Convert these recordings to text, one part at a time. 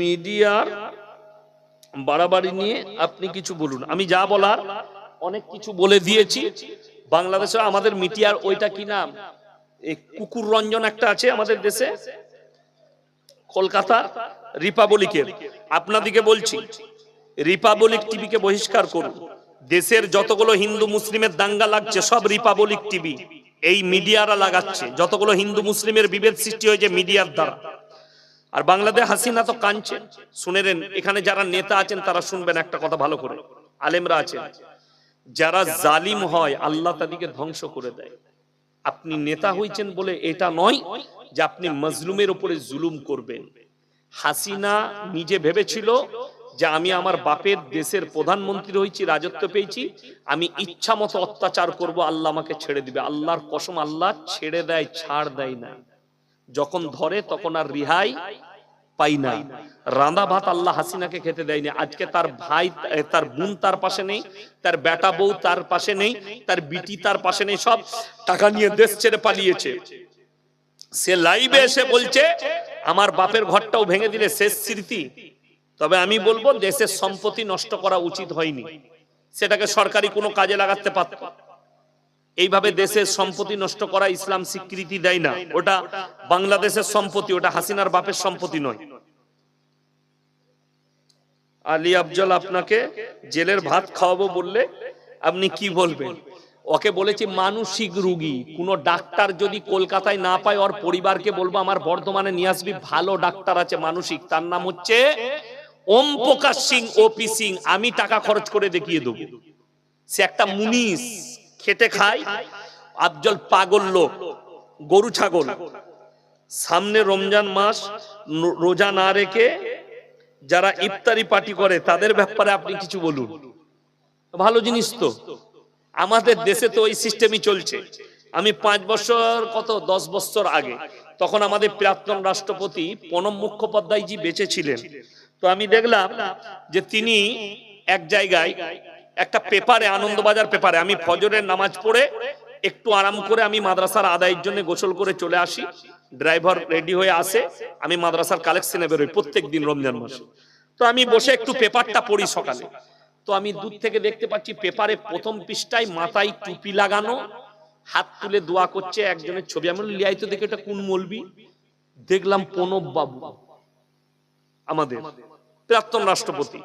মিডিয়ার বাড়াবাড়ি নিয়ে আপনি কিছু বলুন। আমি যা বলার অনেক কিছু বলে দিয়েছি। বাংলাদেশে আমাদের মিডিয়ার ওইটা কি নাম? কুকুর রঞ্জন একটা আছে আমাদের দেশে। কলকাতা রিপাবলিকের। আপনাদিকে বলছি, রিপাবলিক টিভিকে বহিষ্কার করুন। দেশের যতগুলো হিন্দু মুসলিমের দাঙ্গা লাগছে, সব রিপাবলিক টিভি। এই মিডিয়ারা লাগাচ্ছে। যতগুলো হিন্দু মুসলিমের বিভেদ সৃষ্টি হয়েছে মিডিয়ার দ্বারা। আর বাংলাদেশ হাসিনা তো কাঁদছে। শুনে নেন, এখানে যারা নেতা আছেন, তারা শুনবেন একটা কথা ভালো করে। আলেমরা আছেন। যারা জালিম হয়, আল্লাহ তাদেরকে ধ্বংস করে দেয়। আপনি নেতা হয়েছেন বলে এটা নয় যে আপনি মজলুমের উপরে জুলুম করবেন। হাসিনা নিজে ভেবেছিল যে আমি আমার বাপের দেশের প্রধানমন্ত্রী হয়েছি রাজত্ব পেয়েছি, আমি ইচ্ছা মতো অত্যাচার করব, আল্লাহ আমাকে ছেড়ে দিবে। আল্লাহর কসম আল্লাহ ছেড়ে দেয়, ছাড় দেয় না। যখন ধরে তখন আর রিহাই পাই না। রাঁধা ভাত আল্লাহ হাসিনাকে খেতে দেয়নি। আজকে তার ভাই তার বোন তার পাশে নেই তার বেটা বউ তার পাশে নেই তার বিটি তার পাশে নেই সব টাকা নিয়ে দেশ ছেড়ে পালিয়েছে। সে লাইভে এসে বলছে আমার বাপের ঘরটাও ভেঙে দিলে শেষ স্মৃতি। তবে আমি বলব দেশের সম্পত্তি নষ্ট করা উচিত হয়নি। সেটাকে সরকারি কোনো কাজে লাগাতে পারত। এইভাবে দেশের সম্পত্তি নষ্ট করা ইসলাম স্বীকৃতি দেয় না। ওটা বাংলাদেশের সম্পত্তি ওটা হাসিনার বাপের সম্পত্তি নয়। আলী আফজল আপনাকে জেলের ভাত খাওয়াবো বললে আপনি কি বলবেন? ওকে বলেছি মানসিক রুগী কোন ডাক্তার যদি কলকাতায় না পায় ওর পরিবারকে বলব আমার বর্ধমানে নিয়ে আসবি ভালো ডাক্তার আছে মানসিক। তার নাম হচ্ছে ওম প্রকাশ সিং ওপি সিং। আমি টাকা খরচ করে দেখিয়ে দেবো। সে একটা মুনিশ। খেটে খায় আফজল পাগল লোক, গরু ছাগল। সামনে রমজান মাস রোজা না রেখে যারা ইফতারি পার্টি করে, তাদের ব্যাপারে আপনি কিছু বলুন। ভালো জিনিস তো। আমাদের দেশে তো ওই সিস্টেমই চলছে। আমি পাঁচ বছর কত? দশ বছর আগে তখন আমাদের প্রাক্তন রাষ্ট্রপতি প্রণব মুখোপাধ্যায়জি বেঁচে ছিলেন। তো আমি দেখলাম যে তিনি এক জায়গায় একটা পেপারে, আনন্দবাজার পেপারে, আমি ফজরের নামাজ পড়ে একটু আরাম করে আমি মাদ্রাসার আদায়ের জন্য গোসল করে চলে আসি। ড্রাইভার রেডি হয়ে আসে, আমি মাদ্রাসার কালেকশনে বেরোই প্রত্যেক দিন রমজান মাসে। তো আমি বসে একটু পেপারটা পড়ি সকালে। তো আমি দূর থেকে দেখতে পাচ্ছি পেপারে প্রথম পৃষ্ঠায় মাথায় টুপি লাগানো, হাত তুলে দোয়া করছে একজনের ছবি। আমি লিয়াই তো দেখে এটা কোন মলবি? দেখলাম প্রণব বাবু, আমাদের। প্রাক্তন রাষ্ট্রপতি।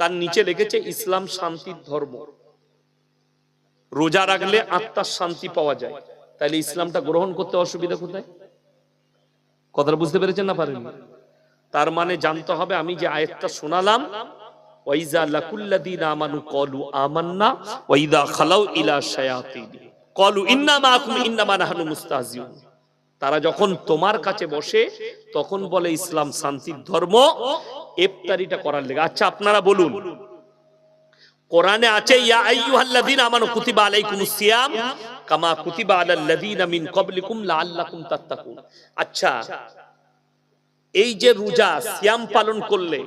তার নিচে লিখেছে ইসলাম শান্তির ধর্ম। রোজা রাখলে আত্মার শান্তি পাওয়া যায়। তাহলে ইসলামটা গ্রহণ করতে অসুবিধা কোথায়? কথাটা বুঝতে পেরেছেন না পারেন তার মানে জানতে হবে আমি যে আয়াতটা শোনালাম, ওয়াইজা লাকুল্লাদিন আমানু কলু আমান্না ওয়াইদা খালাউ ইলা শায়াতিন। কলু ইন্না মাকুম ইন্নামা নাহনু মুস্তাহজিউন। তারা যখন তোমার কাছে বসে, তখন বলে, ইসলাম শান্তির ধর্ম ইফতারিটা করার লেগে। আচ্ছা আপনারা বলুন। কোরআনে আছে, ইয়া আইয়ুহাল্লাযীনা আমানু কুতিবা আলাইকুমুস সিয়াম কামা কুতিবা আলাল লাযীনা মিন ক্বাবলিকুম লাআল্লাকুম তাত্তাকুন। আচ্ছা এই যে রোজা, সিয়াম পালন করলে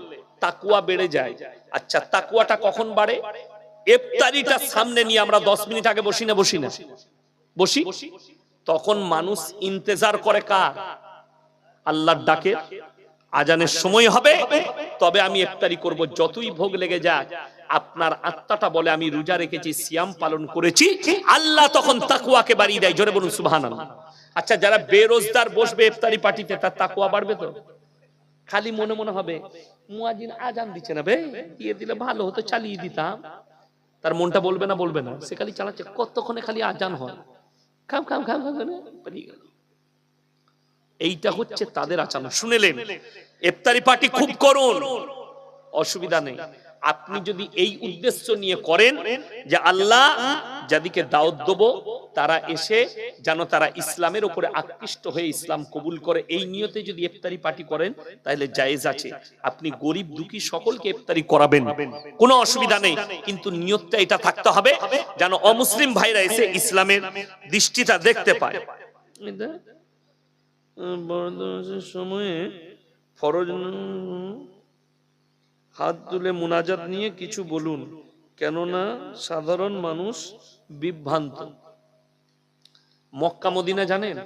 তাকুয়া বেড়ে যায়। আচ্ছা তাকুয়াটা কখন বাড়ে? ইফতারিটা সামনে নিয়ে আমরা 10 মিনিট আগে বসি না বসি না? বসি? তখন মানুষ ইন্তেজার করে কার? আল্লাহর ডাকে। আজানের সময় হবে, তবে আমি ইফতারি করব। যতই ভোগ লেগে যাক, আপনার আত্মাটা বলে আমি রোজা রেখেছি, সিয়াম পালন করেছি, আল্লাহ তখন তাকুয়াকে বাড়িয়ে দেয়। জোরে বলুন, সুবহানাল্লাহ। আচ্ছা যারা বেরোজগার বসবে ইফতারি পার্টিতে, তার তাকুয়া বাড়বে তো? খালি মনে মনে হবে মুয়াজিন আজান দিচ্ছে না বে? দিয়ে দিলে ভালো হতো, চালিয়ে দিতাম। তার মনটা বলবে না বলবে না। সে খালি চালাচ্ছে। কতক্ষণে খালি আজান হয়? খাম খাম খাম খাম করে পালিয়ে গেল। এইটা হচ্ছে তাদের আচরণ। শুনেলেন ইফতারি পার্টি খুব করুন। অসুবিধা নেই। আপনি যদি এই উদ্দেশ্য নিয়ে করেন যে আল্লাহ যাদিকে দাওয়াত দেবো, তারা এসে যেন তারা ইসলামের উপরে আকৃষ্ট হয়ে ইসলাম কবুল করে। এই নিয়তে যদি ইফতারি পার্টি করেন, তাহলে জায়েজ আছে। আপনি গরিব দুঃখী সকলকে ইফতারি করাবেন। কোনো অসুবিধা নেই। কিন্তু নিয়তটা এটা থাকতে হবে যেন অমুসলিম ভাইরা এসে ইসলামের দৃষ্টিটা দেখতে পায়। সময়ে ফরজ হাত তুলে মুনাজাত নিয়ে কিছু বলুন, কেননা সাধারণ মানুষ বিভ্রান্ত। মক্কা, মদিনা জানেন?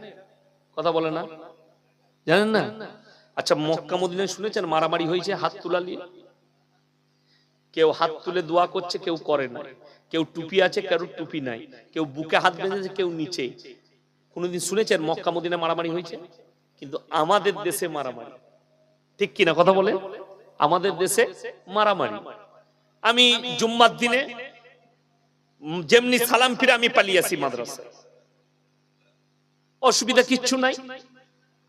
কথা বলে না? জানেন না? আচ্ছা মক্কা মদিনায় শুনেছেন মারামারি হয়েছে, হাত তুলা নিয়ে? কেউ হাত তুলে দোয়া করছে, কেউ করে না কেউ টুপি আছে কেউ টুপি নাই। কেউ বুকে হাত বেঁধেছে, কেউ নিচে। কোনোদিন শুনেছেন মক্কা, মদিনা মারামারি হয়েছে? কিন্তু আমাদের দেশে মারামারি। ঠিক কিনা কথা বলে? আমাদের দেশে মারামারি। আমি জুম্মার দিনে যেমনি সালাম ফিরে আমি পালিয়ে আসি মাদ্রাসায়। অসুবিধা কিচ্ছু নাই?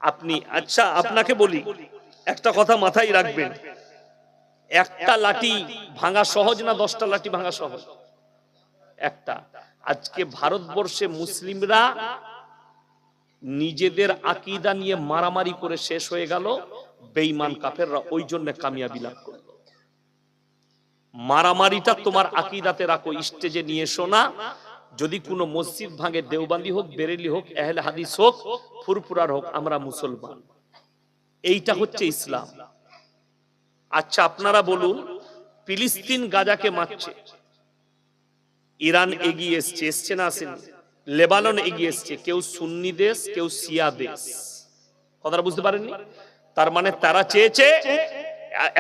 আপনি আচ্ছা আপনাকে বলি একটা কথা মাথায় রাখবেন। একটা লাঠি ভাঙা সহজ না দশটা লাঠি ভাঙা সহজ? একটা। আজকে ভারতবর্ষে মুসলিমরা নিজেদের আকিদা নিয়ে মারামারি করে শেষ হয়ে গেল। বেঈমান কাফেররা ওই জন্য কামিয়াবি লাভ করল মারামারিটা তোমার আকিদাতে রাখো, স্টেজে নিয়ে এসো না। যদি কোনো মসজিদ ভাঙে, দেওবান্দি হোক, বেরেলি হোক এহলে হাদিস হোক, ফুরফুরার হোক, আমরা মুসলমান। এইটা হচ্ছে ইসলাম। আচ্ছা আপনারা বলুন, ফিলিস্তিন গাজাকে মারছে। ইরান এগিয়ে এসছে এসছে না আসেনি? লেবানন এগিয়ে এসছে, কেউ সুন্নি দেশ, কেউ সিয়া দেশ। কথাটা বুঝতে পারেননি? তার মানে তারা চেয়েছে,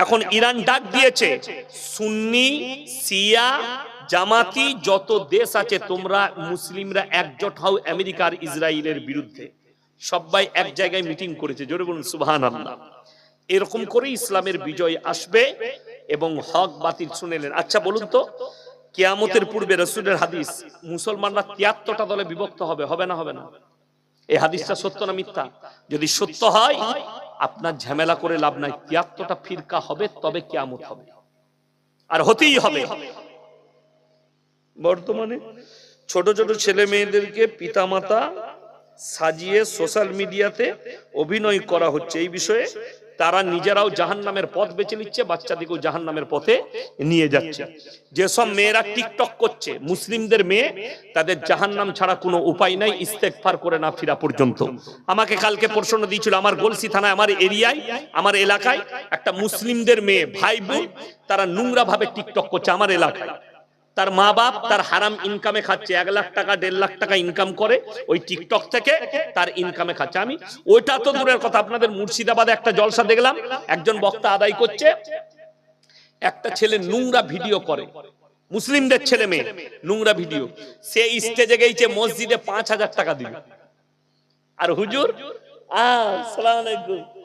এখন ইরান ডাক দিয়েছে, সুন্নি সিয়া জামাতি, যত দেশ আছে, তোমরা মুসলিমরা একজোট হও আমেরিকার ইসরায়েলের বিরুদ্ধে। সবাই এক জায়গায় মিটিং করেছে, জোরে বলুন সুবহান আল্লাহ এরকম করে ইসলামের বিজয় আসবে এবং হক বাতিল শুনেলেন। আচ্ছা বলুন তো, কিয়ামতের পূর্বে রসুলের হাদিস, মুসলমানরা তিয়াত্তরটা দলে বিভক্ত হবে হবে না হবে না? এই হাদিসটা সত্য না মিথ্যা? যদি সত্য হয় আপনার ঝামেলা করে লাভ নাই। তিয়াত্তরটা ফিরকা হবে, তবে কিয়ামত হবে। আর হতেই হবে। বর্তমানে ছোট ছোট ছেলে মেয়েদেরকে পিতা মাতা সাজিয়ে সোশ্যাল মিডিয়াতে অভিনয় করা হচ্ছে। এই বিষয়ে তারা নিজেরাও জাহান নামের পথ বেছে নিচ্ছে বাচ্চাদিকেও জাহান নামের পথে নিয়ে যাচ্ছে। যেসব মেয়েরা টিকটক করছে, মুসলিমদের মেয়ে, তাদের জাহান নাম ছাড়া কোনো উপায় নাই ইস্তেকফার করে না ফিরা পর্যন্ত। আমাকে কালকে প্রশ্ন দিয়েছিল, আমার গলসি থানায়, আমার এরিয়ায়, আমার এলাকায় একটা মুসলিমদের মেয়ে, ভাই বোন, তারা নোংরা ভাবে টিকটক করছে, আমার এলাকায়? তার মা বাপ তার হারাম ইনকামে খাচ্ছে, এক লাখ টাকা, দেড় লাখ টাকা ইনকাম করে ওই টিকটক থেকে তার ইনকামে খাচ্ছে। আমি ওইটা তো দূরের কথা, আপনাদের মুর্শিদাবাদে একটা জলসা দেখলাম, একজন বক্তা আদায় করছে, একটা ছেলে নোংরা ভিডিও করে, মুসলিমদের ছেলে মেয়ে, নোংরা ভিডিও। সে স্টেজে গেছে মসজিদে পাঁচ হাজার টাকা দিবে আর হুজুর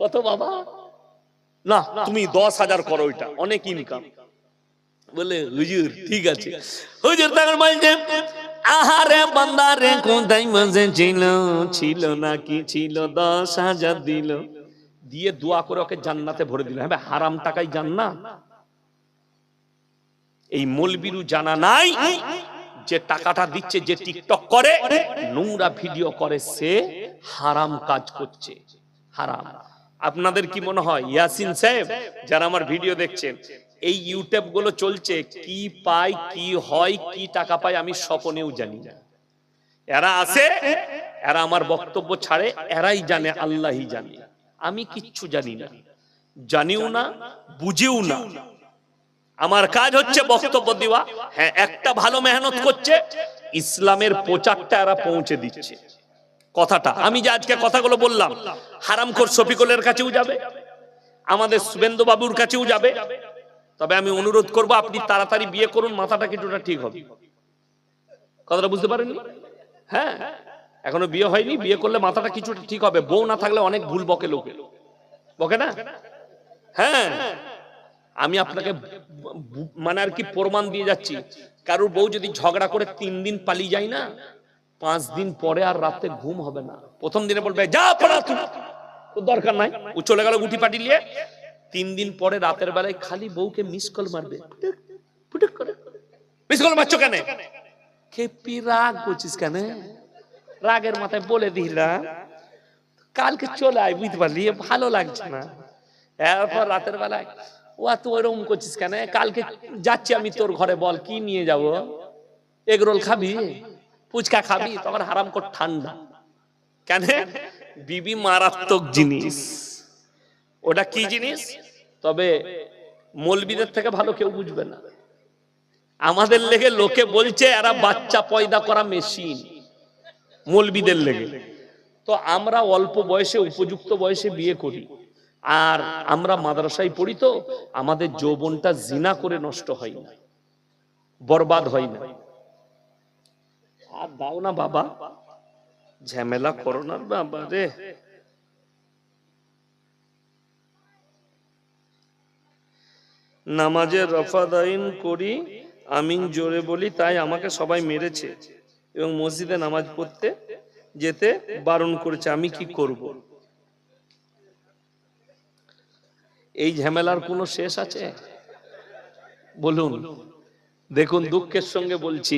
কত বাবা? না, তুমি দশ হাজার করো ওইটা, অনেক ইনকাম বলে, হুজুর, ঠিক আছে। হুজুর তখন বলছে, আহারে বান্দারে কোথায় বসে ছিল ছিল নাকি, ছিল দশ হাজার দিল। দিয়ে দোয়া করে ওকে জান্নাতে ভরে দিল। হ্যাঁ হারাম টাকাই জান্নাত। এই মলবিরু জানা নাই যে টাকাটা দিচ্ছে, যে টিকটক করে, নোংরা ভিডিও করে, সে হারাম কাজ করছে। হারাম। আপনাদের কি মনে হয়, ইয়াসিন সাহেব, যারা আমার ভিডিও দেখছেন এই ইউটিউবগুলো চলছে, কি পায় কি হয়, কি টাকা পায় আমি স্বপনেও জানি এরা আছে, এরা আমার বক্তব্য ছাড়ে, এরাই জানে, আল্লাহই জানে। আমি কিচ্ছু জানি না। জানিও না, বুঝিও না। আমার কাজ হচ্ছে বক্তব্য দেওয়া। হ্যাঁ একটা ভালো মেহনত করছে, ইসলামের প্রচারটা এরা পৌঁছে দিচ্ছে। কথাটা, আমি যে আজকে কথাগুলো বললাম, হারামখোর শফিকুলের কাছেও যাবে, আমাদের শুভেন্দু বাবুর কাছেও যাবে তবে আমি অনুরোধ করব, আপনি তাড়াতাড়ি বিয়ে করুন, মাথাটা কিছুটা ঠিক হবে। কথাটা বুঝতে পারেননি? হ্যাঁ এখনও বিয়ে হয়নি, বিয়ে করলে মাথাটা কিছুটা ঠিক হবে। বউ না থাকলে অনেক ভুল বকে লোকে। বকে না? হ্যাঁ আমি আপনাকে মানে আর কি প্রমাণ দিয়ে যাচ্ছি। কারোর বউ যদি ঝগড়া করে তিন দিন পালিয়ে যায় না, পাঁচ দিন পরে আর রাতে ঘুম হবে না। প্রথম দিনে বলবে, যা পড়া তোর দরকার নাই। ও চলে গেল গুটি পাটি নিয়ে। তিন দিন পরে রাতের বেলায় খালি বউকে মিস কল মারবে। ফুটুক, ফুটুক করে। মিস কল মারছো কেন? খেপি রাগ করছিস কেন? রাগের মাথায় বলে দিলাম কালকে চলে আয় বুঝতে পারলি ভালো লাগছে না। এরপর রাতের বেলায় ও এত ওরকম করছিস কেন? কালকে যাচ্ছি আমি তোর ঘরে বল কি নিয়ে যাব? এগ রোল খাবি? ফুচকা খাবি? তখন হারাম কর ঠান্ডা। কেন? বিবি মারাত্মক জিনিস। ওটা কি জিনিস? তবে মলবিদের থেকে ভালো কেউ বুঝবে না। আমাদের লেগে লোকে বলছে, এরা বাচ্চা পয়দা করা মেশিন। মলবিদের লেগে। তো আমরা অল্প বয়সে, উপযুক্ত বয়সে বিয়ে করি। আর আমরা মাদ্রাসায় পড়ি তো, আমাদের যৌবনটা জিনা করে নষ্ট হয় না, বরবাদ হয় না। আর দাও না বাবা, ঝামেলা করোনার বাবা রে। নামাজের রফাদাইন করি, আমিন জোরে বলি, তাই আমাকে সবাই মেরেছে এবং মসজিদে নামাজ পড়তে যেতে বারণ করেছে, আমি কি করব? এই ঝামেলার কোনো শেষ আছে? বলুন। দেখুন, দুঃখের সঙ্গে বলছি,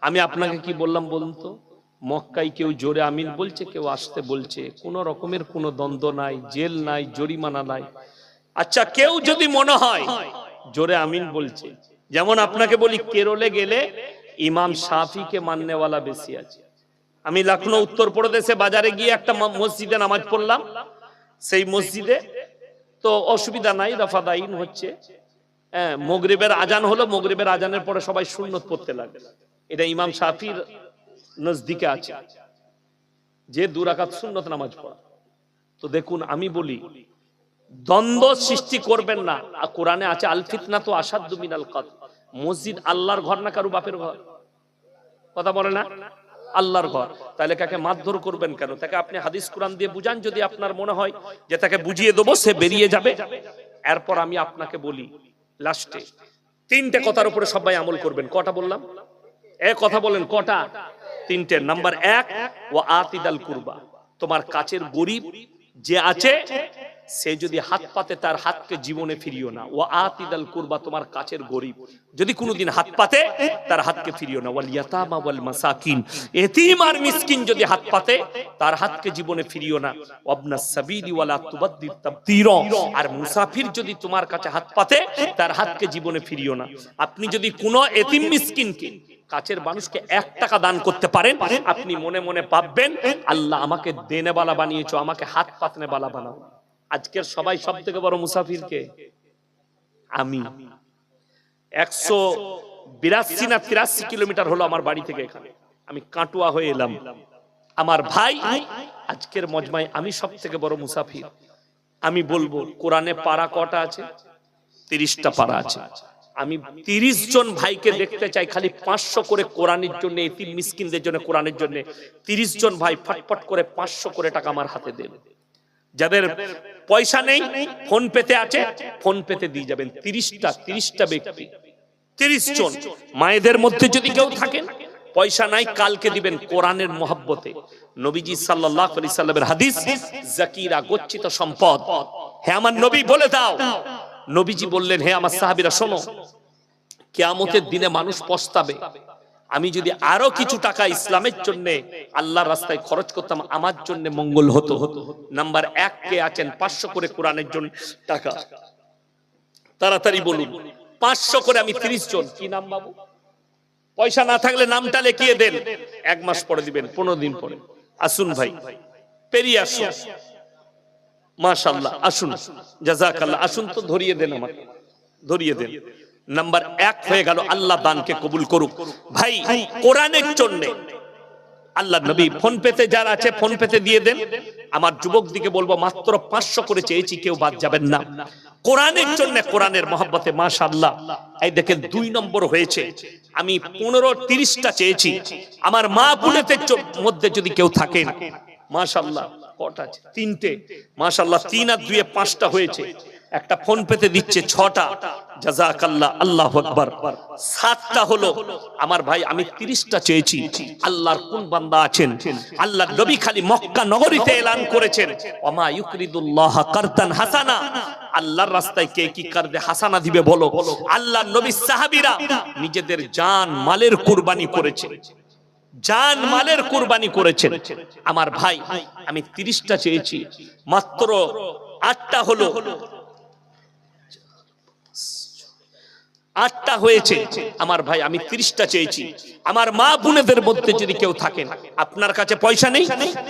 আমি আপনাকে কি বললাম বলুন তো? মক্কায় কেউ জোরে আমিন বলছে, কেউ আসতে বলছে, কোনো রকমের কোনো দ্বন্দ্ব নাই, জেল নাই, জরিমানা নাই। আচ্ছা কেউ যদি মনে হয়, জোরে আমিন বলছে। যেমন আপনাকে বলি, কেরলে গেলে ইমাম শাফিকে মাননেওয়ালা বেশি আছে। আমি লখনৌ উত্তর প্রদেশে বাজারে গিয়ে একটা মসজিদে নামাজ পড়লাম। সেই মসজিদে তো অসুবিধা নাই, রফাদাইন হচ্ছে। হ্যাঁ মগরিবের আজান হলো, মগরিবের আজানের পরে সবাই সুন্নত পড়তে লাগে। এটা ইমাম শাফির নজদিকে আছে। যে দুরাকাত সুন্নত নামাজ পড়া। তো দেখুন, আমি বলি দ্বন্দ্ব সৃষ্টি করবেন না। কোরআনে আছে আল ফিতনা তো আসাদ্দু মিনাল কত মসজিদ আল্লাহর ঘর না কারু বাপের ঘর? কথা বলে না? আল্লাহর ঘর। তাহলে কাকে মারধর করবেন কেন? তাকে আপনি হাদিস কোরআন দিয়ে বুঝান, যদি আপনার মনে হয় যে তাকে বুঝিয়ে দেবো, সে বেরিয়ে যাবে। এরপর আমি আপনাকে বলি, লাস্টে, তিনটে কথার উপরে সবাই আমল করবেন। কটা বললাম? এ কথা বলেন, কটা? তিনটে। নাম্বার এক ও আতিদাল কুরবা। তোমার কাছের গরিব যে আছে সে যদি হাত পাতে, তার হাতকে জীবনে ফিরিও না। ও আতিদাল কুরবা, তোমার কাছের গরিব। যদি কোনোদিন হাত পাতে, তার হাতকে ফিরিও না। ওয়াল ইয়াতামা ওয়াল মাসাকিন। এতিম আর মিসকিন যদি হাত পাতে, তার হাতকে জীবনে ফিরিও না। ওয়াবনা সাবিলি ওয়ালা তুবাদ্দির তাবদীরা আর মুসাফির যদি তোমার কাছে হাত পাতে, তার হাতকে জীবনে ফিরিও না। আপনি যদি কোনো এতিম মিসকিনকে, কাছের মানুষকে এক টাকা দান করতে পারেন, আপনি মনে মনে ভাববেন, আল্লাহ আমাকে দেনেবালা বানিয়েছো, আমাকে হাত পাতনে বালা বানাও। আজকের সবাই সব থেকে বড় মুসাফিরকে? আমি। একশো বিরাশি না তিরাশি কিলোমিটার হলো আমার বাড়ি থেকে এখানে। আমি কাটুয়া হয়ে এলাম। আমার ভাই আজকের মজমায় আমি সব থেকে বড় মুসাফির। আমি বলব, কোরআনে পারা কটা আছে? তিরিশটা পারা আছে। আমি তিরিশ জন ভাইকে দেখতে চাই, খালি পাঁচশো করে কোরআনের জন্য, এতিম মিসকিনদের জন্য কোরআনের জন্য। তিরিশ জন ভাই ফটফট করে পাঁচশো করে টাকা আমার হাতে দেবে যাদের পয়সা নেই ফোন পেতে আছে ফোন পেতে দিয়ে যাবেন। তিরিশটা তিরিশটা ব্যক্তি। তিরিশ জন। মায়েদের মধ্যে যদি কেউ থাকেন পয়সা নাই কালকে দিবেন কোরআনের মহব্বতে। নবীজি সাল্লাল্লাহু আলাইহি সাল্লামের হাদিস জাকিরা গচ্ছিত সম্পদ। হে আমার নবী বলে দাও। নবীজি বললেন হে আমার সাহাবিরা শোনো। কিয়ামতের দিনে মানুষ পস্তাবে। আমি যদি আরও কিছু টাকা ইসলামের জন্য আল্লাহর রাস্তায় খরচ করতাম আমার জন্য মঙ্গল হতো। নাম্বার এক কে আছেন পাঁচশো করে কোরআনের জন্য টাকা। তাড়াতাড়ি বলুন পাঁচশো করে আমি তিরিশ জন। কি নাম বাবু? পয়সা না থাকলে নামটা লিখিয়ে দেন। এক মাস পরে দিবেন পনেরো দিন পরে। আসুন ভাই পেরিয়ে আসুন। মাশাল্লাহ আসুন। জাজাকাল্লাহ আসুন তো ধরিয়ে দেন আমাকে। ধরিয়ে দেন। নাম্বার এক হয়ে গেল, আল্লাহ দানকে কবুল করুক। ভাই, কোরআনের জন্য আল্লাহ নবী ফোন পেতে যারা আছে, ফোন পেতে দিয়ে দেন। আমার যুবক দিকে বলব, মাত্র পাঁচশো করে চেয়েছি, কেউ বাদ যাবেন না। কোরআনের জন্য কোরআনের মহব্বতে মাশাল্লাহ এই দেখেন দুই নম্বর হয়েছে। আমি পনেরো, তিরিশটা চেয়েছি। আমার মা চ- মধ্যে যদি কেউ থাকেন মাশাল্লাহ কটা আছে? তিনটে। মাশাল্লাহ তিন আর দুয়ে পাঁচটা হয়েছে। একটা ফোন পেতে দিচ্ছে ছটা। জাজাকাল্লাহ আল্লাহ আকবার। সাতটা হলো, আমার ভাই, আমি তিরিশটা চেয়েছি। আল্লাহর কোন বান্দা আছেন? আল্লাহ নবী খালি মক্কা নগরীতে এলান করেছেন। ওমা ইউকরিদুল্লাহ কারতান হাসানা। আল্লাহর রাস্তায় কে কি করবে হাসানা দিবে বলো? আল্লাহ নবী সাহাবীরা নিজেদের জান, মালের কুরবানি করেছে জান, মালের কুরবানি করেছেন। আমার ভাই, আমি তিরিশটা চেয়েছি। মাত্র আটটা হলো আটটা হয়েছে। আমার ভাই, আমি তিরিশটা চেয়েছি। আমার মা বোনেদের মধ্যে যদি কেউ থাকেন, আপনার কাছে পয়সা নেই,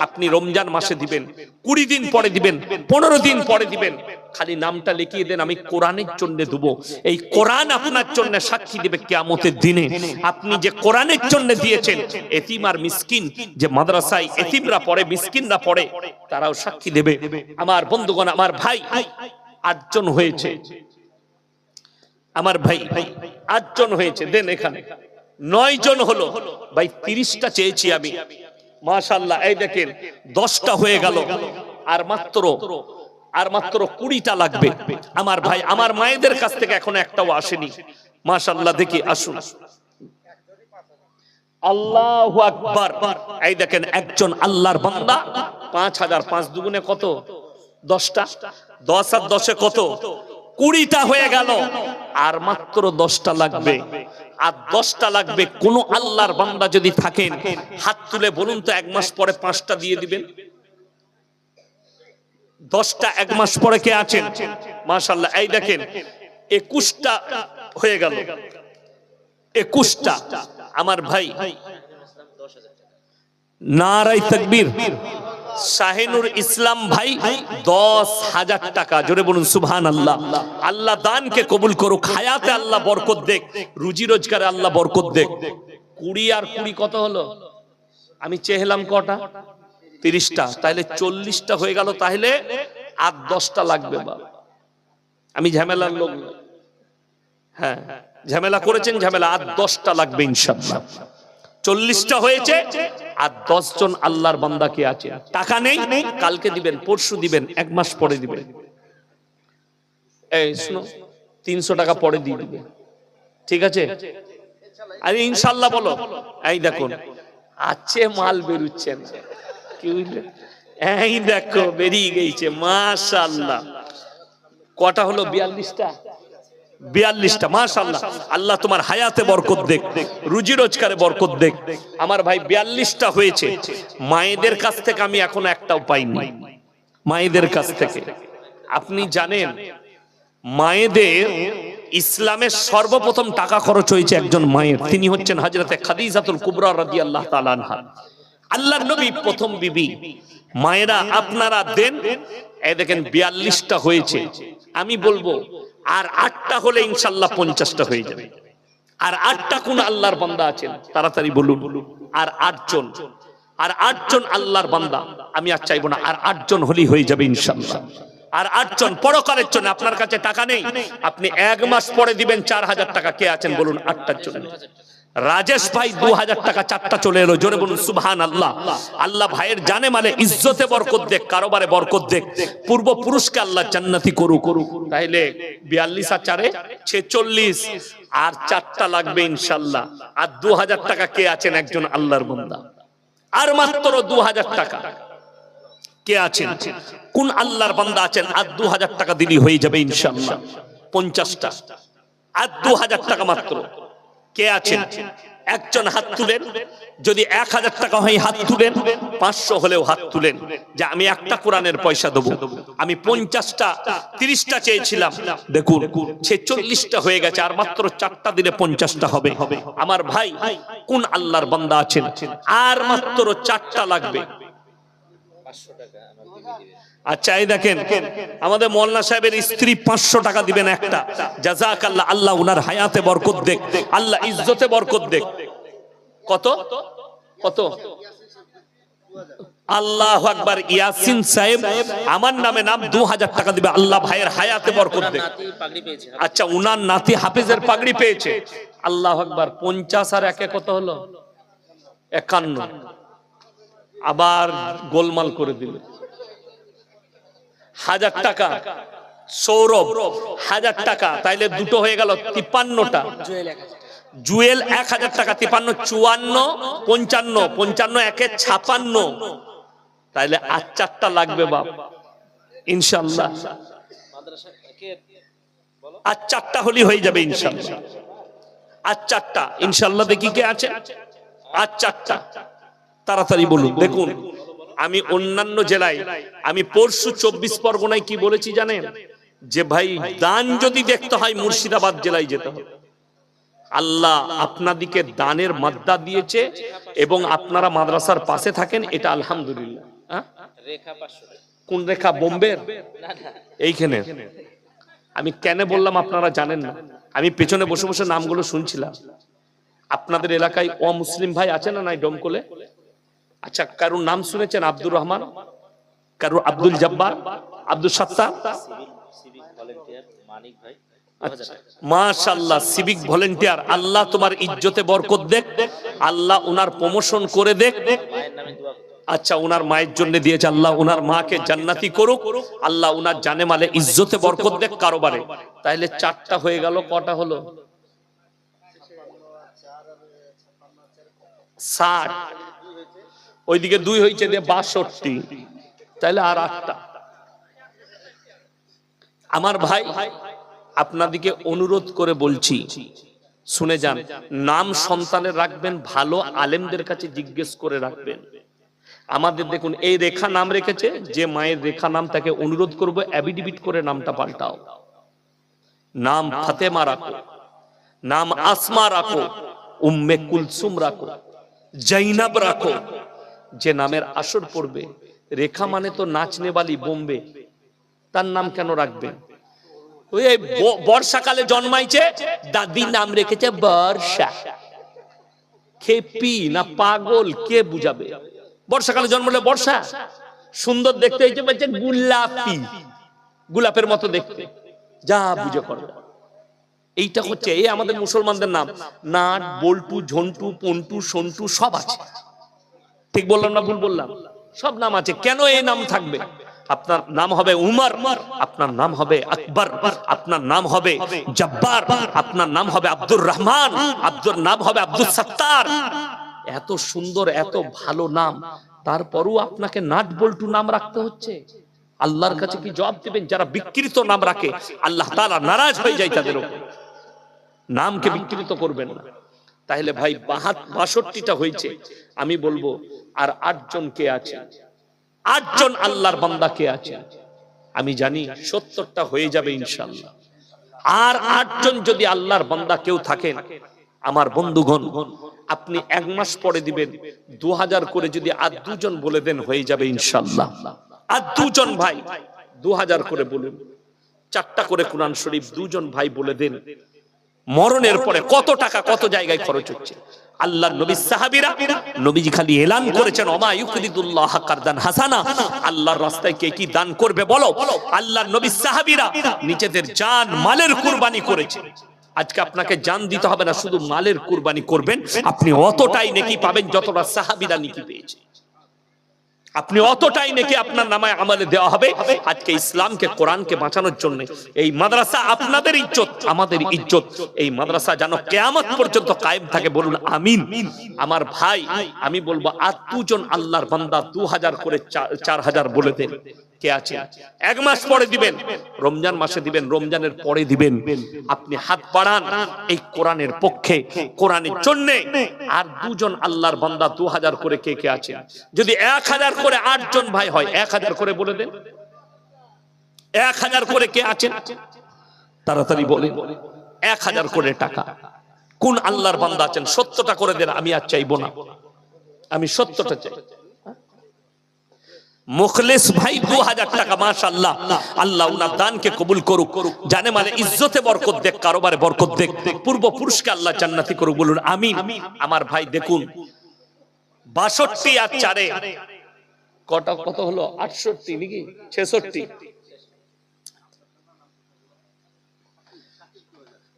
আপনি রমজান মাসে দিবেন, কুড়ি দিন পরে দিবেন, পনেরো দিন পরে দিবেন। খালি নামটা লিখিয়ে দেন, আমি কোরআনের জন্য দেব। এই কোরআন আপনার জন্য সাক্ষী দেবে কেয়ামতের দিনে। আপনি যে কোরআনের জন্য দিয়েছেন, এতিম আর মিসকিন, যে মাদ্রাসায় এতিমরা পড়ে, মিসকিনরা পড়ে, তারাও সাক্ষী দেবে। আমার বন্ধুগণ, আমার ভাই, আটজন হয়েছে। আমার ভাই আটজন হয়েছে, দেন এখানে। নয় জন হলো, ভাই, তিরিশটা চেয়েছি আমি। মাশাল্লাহ এই দেখেন, দশটা হয়ে গেল, আর মাত্র আর মাত্র কুড়িটা লাগবে। আমার ভাই, আমার মায়েদের কাছ থেকে এখনও একটাও আসেনি। মাশাল্লাহ দেখি, আসুন। আল্লাহ আকবার। এই দেখেন, একজন আল্লাহর বান্দা, পাঁচ হাজার পাঁচ দুগুণে কত? দশটা? দশ আর দশে কত? কুড়িটা হয়ে গেল। আর মাত্র দশটা লাগবে। আর দশটা লাগবে, কোন আল্লাহর বান্দা যদি থাকেন, হাত তুলে বলুন তো, এক মাস পরে পাঁচটা দিয়ে দিবেন? দশটা এক মাস পরে কে আছেন? মাশাল্লাহ এই দেখেন, একুশটা হয়ে গেল। একুশটা। আমার ভাই নারাই তকবীর। শাহিনুর ইসলাম ভাই দশ হাজার টাকা। জোরে বলুন সুবহান আল্লাহ আল্লাহ দানকে কবুল করুক, হায়াতে আল্লাহ বরকত দেখ, রুজি রোজগারে আল্লাহ বরকত দেখ। কুড়ি আর কুড়ি কত হলো? আমি চেহলাম কটা? তিরিশটা। তাহলে চল্লিশটা হয়ে গেল তাহলে আর দশটা লাগবে বা। আমি ঝামেলার লোক হ্যাঁ ঝামেলা করেছেন, ঝামেলা আর দশটা লাগবে ইনশাল্লাহ চল্লিশটা হয়েছে আর দশ জন আল্লাহর বান্দা কে আছে। টাকা নেই, কালকে দিবেন, পরশু দিবেন, এক মাস পরে দিবেন। এই শুনো, তিনশো টাকা পরে দিয়ে দিবে। ঠিক আছে? আরে ইনশাল্লাহ বলো। এই দেখুন আছে মাল বেরুচ্ছে না। কি বুঝলে এই দেখো, বেরিয়ে গেছে মাশাল্লাহ কটা হলো? বিয়াল্লিশটা? বিয়াল্লিশটা মাশাল্লাহ আল্লাহ তোমার হায়াতে বরকত দেখ, রুজি রোজগারে বরকত দেখ। আমার ভাই বিয়াল্লিশটা হয়েছে। মায়েদের কাছ থেকে আমি এখনও একটাও পাইনি। মায়েদের কাছ থেকে। আপনি জানেন, মায়েদের ইসলামের সর্বপ্রথম টাকা খরচ হয়েছে একজন মায়ের। তিনি হচ্ছেন হাজরতে খাদিজাতুল কুবরা রাদিয়াল্লাহু তাআলা আনহা। আল্লাহর নবী প্রথম বিবি। মায়েরা আপনারা দেন, এই দেখেন বিয়াল্লিশটা হয়েছে। আমি বলব আর আটটা হলে ইনশাল্লাহ পঞ্চাশটা হয়ে যাবে। আর আটটা কোন আল্লাহর বান্দা আছেন, তাড়াতাড়ি বলুন। আর আটজন আর আটজন আল্লাহর বান্দা, আমি আর চাইব না, আর আটজন হলেই হয়ে যাবে ইনশাল্লাহ। আর আটজন পরকালের জন্য আপনার কাছে টাকা নেই, আপনি এক মাস পরে দিবেন চার হাজার টাকা। কে আছেন বলুন, আটটার জন্য। রাজেশ ভাই দু হাজার টাকা চারটা চলে এলো। জোরে বলুন সুবহান আল্লাহ আল্লাহ ভাইয়ের জানে মানে ইজ্জতে বরকত দেখ কারোবারে বরকত দেখ। পূর্ব পুরুষকে আল্লাহ জান্নাতি করু করু তাইলে বিয়াল্লিশ আর চারে ছেচল্লিশ আর চারটা লাগবে ইনশাল্লাহ। আর দু হাজার টাকা কে আছেন? একজন আল্লাহর বন্দা। আর মাত্র দু হাজার টাকা। কে আছেন? কোন আল্লাহর বান্দা আছেন? আর দু হাজার টাকা দিলি হয়ে যাবে ইনশাল্লাহ। পঞ্চাশটা। আর দু হাজার টাকা মাত্র। কে আছেন? একজন হাত তুলেন। যদি এক হাজার টাকা হয়, হাত তুলেন। পাঁচশো হলেও হাত তুলেন। যে আমি একটা কোরআনের পয়সা দেবো। আমি পঞ্চাশটা, তিরিশটা চেয়েছিলাম। দেখুন, সে চল্লিশটা হয়ে গেছে, আর মাত্র চারটা দিলে পঞ্চাশটা হবে। আমার ভাই, কোন আল্লাহর বান্দা আছেন? আর মাত্র চারটা লাগবে। আচ্ছা এই দেখেন, আমাদের মোল্লা সাহেবের স্ত্রী পাঁচশো টাকা দিবেন একটা। জাজাক আল্লাহ আল্লাহ উনার হায়াতে বরকত দেখ, আল্লাহ ইজ্জতে বরকত দেখ। কত? কত? আল্লাহ আকবার, ইয়াসিন সাহেব, আমার নামে নাম দু হাজার টাকা দিবে, আল্লাহ ভাইয়ের হায়াতে বরকত দেখ। আচ্ছা উনার নাতি হাফিজের পাগড়ি পেয়েছে। আল্লাহ আকবার, পঞ্চাশ আর একে কত হলো? একান্ন। আবার গোলমাল করে দিলে। হাজার টাকা। সৌরভ, হাজার টাকা। তাইলে দুটো হয়ে গেল তিপ্পান্নটা। জুয়েল এক হাজার টাকা, তিপ্পান্ন, চুয়ান্ন, পঞ্চান্ন পঞ্চান্ন একে ছাপান্ন। তাইলে আর চারটা লাগবে বাপ। ইনশাল্লাহ। আর চারটা হলি হয়ে যাবে ইনশাল্লাহ। আর চারটা। ইনশাল্লাহ দেখি কে আছে? আর চারটা। তাড়াতাড়ি বলুন, দেখুন। আমি অন্যান্য জেলায় আমি পরশু চব্বিশ পরগনায় কি বলেছি জানেন? যে ভাই দান যদি দেখতে হয় মুর্শিদাবাদ জেলায় যেতে হবে। আল্লাহ আপনাদিকে দানের মাদ্দা দিয়েছে এবং আপনারা মাদ্রাসার পাশে থাকেন এটা আলহামদুলিল্লাহ। হ্যাঁ? কোন রেখা? বোম্বের? এইখানে। আমি কেন বললাম আপনারা জানেন না? আমি পেছনে বসে বসে নামগুলো শুনছিলাম। আপনাদের এলাকায় অমুসলিম ভাই আছে না নাই ডমকলে? আচ্ছা কারোর নাম শুনেছেন আব্দুর রহমান? কারোর আব্দুল জব্বার? আব্দুল সত্তার? আচ্ছা। মাশাল্লাহ সিভিক ভলেন্টিয়ার আল্লাহ তোমার ইজ্জতে বরকত দেখ, আল্লাহ উনার প্রমোশন করে দেখ। আচ্ছা উনার মায়ের জন্য দিয়েছে, আল্লাহ উনার মাকে জান্নাতি করুক। আল্লাহ উনার জানে মালে ইজ্জতে বরকত দেখ কারোবারে। তাহলে চারটা হয়ে গেল, কটা হলো? ষাট। ওইদিকে দুই হয়েছে দিয়ে বাষট্টি। তাহলে আর আটটা। আমার ভাই, আপনাদিকে অনুরোধ করে বলছি, শুনে যান, নাম সন্তানের রাখবেন, ভালো আলেমদের কাছে জিজ্ঞেস করে রাখবেন। আমাদের দেখুন, এই রেখা নাম রেখেছে, যে মায়ের রেখা নাম তাকে অনুরোধ করব অ্যাবিডিবিট করে নামটা পাল্টাও। নাম ফাতেমা রাখো, নাম আসমা রাখো, উম্মে কুলসুম রাখো জৈনাব রাখো যে নামের আসর পড়বে। রেখা মানে তো নাচনেবালি বোম্বে। তার নাম কেন রাখবেন ওই বর্ষাকালে জন্মাইছে দাদি নাম রেখেছে বর্ষা। খেপি না পাগল, কে বুঝাবে? বর্ষাকালে জন্মলে বর্ষা। সুন্দর দেখতে হয়েছে গুলাপি। গুলাপের মতো দেখতে। যা বুঝে করবে এইটা হচ্ছে, এই আমাদের মুসলমানদের নাম। নাট, বল্টু, ঝন্টু, পন্টু, সন্টু, সব আছে। ঠিক বললাম না ভুল বললাম? সব নাম আছে। কেন এই নাম থাকবে? আপনার নাম হবে উমর, আপনার নাম হবে আকবর, আপনার নাম হবে জব্বার, আপনার নাম হবে আব্দুর রহমান, আব্দুর নাম হবে আব্দুল সত্তার। এত সুন্দর, এত ভালো নাম। তারপরও আপনাকে নাট বল্টু নাম রাখতে হচ্ছে। আল্লাহর কাছে কি জবাব দিবেন? যারা বিকৃত নাম রাখে, আল্লাহ তাআলা নারাজ হয়ে যায় তাদের উপর। নামকে বিকৃত করবেন না। তাহলে ভাই বাষট্টিটা হয়েছে। আমি বলব, আর আটজন কে আছে? আটজন আল্লাহর বান্দা কে আছে? আমি জানি সত্তরটা হয়ে যাবে ইনশাল্লাহ আর আটজন যদি আল্লাহর বান্দা কেউ থাকেন, আমার বন্ধুগণ, আপনি এক মাস পরে দিবেন দু হাজার করে যদি আর দুজন বলে দেন, হয়ে যাবে ইনশাল্লাহ আর দুজন ভাই দু হাজার করে বলুন, চারটা করে কোরআন শরীফ দুজন ভাই বলে দেন মরণের পরে কত টাকা, কত জায়গায় খরচ হচ্ছে? আল্লাহ নবী সাহাবীরা নবীজি খালি এলান করেছেন, ওমা ইউকরিদুল্লাহ কারদান হাসানা। আল্লাহর রাস্তায় কে কি দান করবে বলো? আল্লাহ নবী সাহাবীরা নিজেদের জান, মালের কুরবানি করেছে। আজকে আপনাকে জান দিতে হবে না, শুধু মালের কুরবানি করবেন। আপনি অতটাই নেকি পাবেন যতটা সাহাবিরা নেকি পেয়েছে। আপনি অতটাই নাকি আপনার নামায় আমলে দেওয়া হবে? আজকে ইসলামকে, কোরআনকে বাঁচানোর জন্য এই মাদ্রাসা আপনাদের ইজ্জত, আমাদের ইজ্জত। এই মাদ্রাসা যেন কেয়ামত পর্যন্ত কায়েম থাকে বলুন আমিন। আমার ভাই, আমি বলব, আর দুজন আল্লাহর বান্দা দু হাজার করে চার হাজার বলে দেন। কে আছে এক মাস পরে দিবেন। রমজান মাসে দিবেন, রমজানের পরে দিবেন। আপনি হাত বাড়ান এই কোরআনের পক্ষে, কোরআনের জন্য। আর দুজন আল্লাহর বান্দা দু হাজার করে কে কে আছে যদি এক হাজার করে আটজন ভাই হয়, এক হাজার করে বলে দেন। এক হাজার করে কে আছেন? তাড়াতাড়ি বলেন। এক হাজার করে টাকা। কোন আল্লাহর বান্দা আছেন? সত্যটা করে দেন, আমি আর চাইব না। আমি সত্যটা চাই। মুখলেস ভাই দু হাজার টাকা মাশাল্লাহ আল্লাহ উনার দানকে কবুল করুক। জানে মানে ইজ্জতে বরকত দেখ, কারোবারে বরকত দেখ। পূর্বপুরুষকে আল্লাহ জান্নাতি করুক বলুন আমি আমার ভাই, দেখুন, বাষট্টি আর চারে। কটা, কত হলো? আটষট্টি নাকি? ছেষট্টি।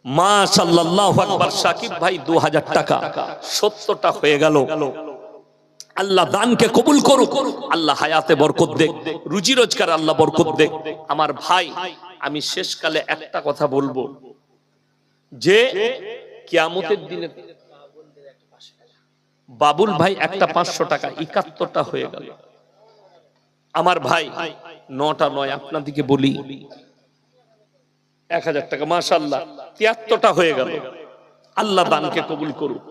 মা সাল্লাল্লাহু আকবার। সাকিব ভাই, দু হাজার টাকা। সত্তরটা হয়ে গেল। আল্লাহ দানকে কবুল করুক। আল্লাহ হায়াতে বরকত দেখ রুজি রোজগার আল্লাহ বরকত দেখ আমার ভাই, আমি শেষকালে একটা কথা বলব। যে কিয়ামতের দিনে বাবুল ভাই একটা পাঁচশো টাকা, একাত্তরটা হয়ে গেল। আমার ভাই, নটা নয়, আপনাদিকে বলি। এক হাজার টাকা মাশাল্লাহ তিয়াত্তরটা হয়ে গেল। আল্লাহ দানকে কবুল করুক।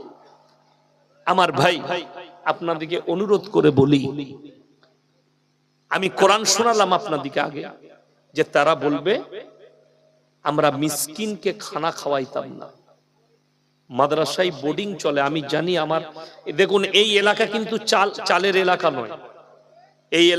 আমার ভাই আপনাদিকে অনুরোধ করে বলি, আমি কোরআন শোনালাম আপনাদিকে আগে, যে তারা বলবে, আমরা মিসকিনকে খানা খাওয়াইতাম না। মাদ্রাসায় বোর্ডিং চলে, আমি জানি আমার, দেখুন, এই এলাকা কিন্তু চাল, চালের এলাকা নয়। এই এলাকা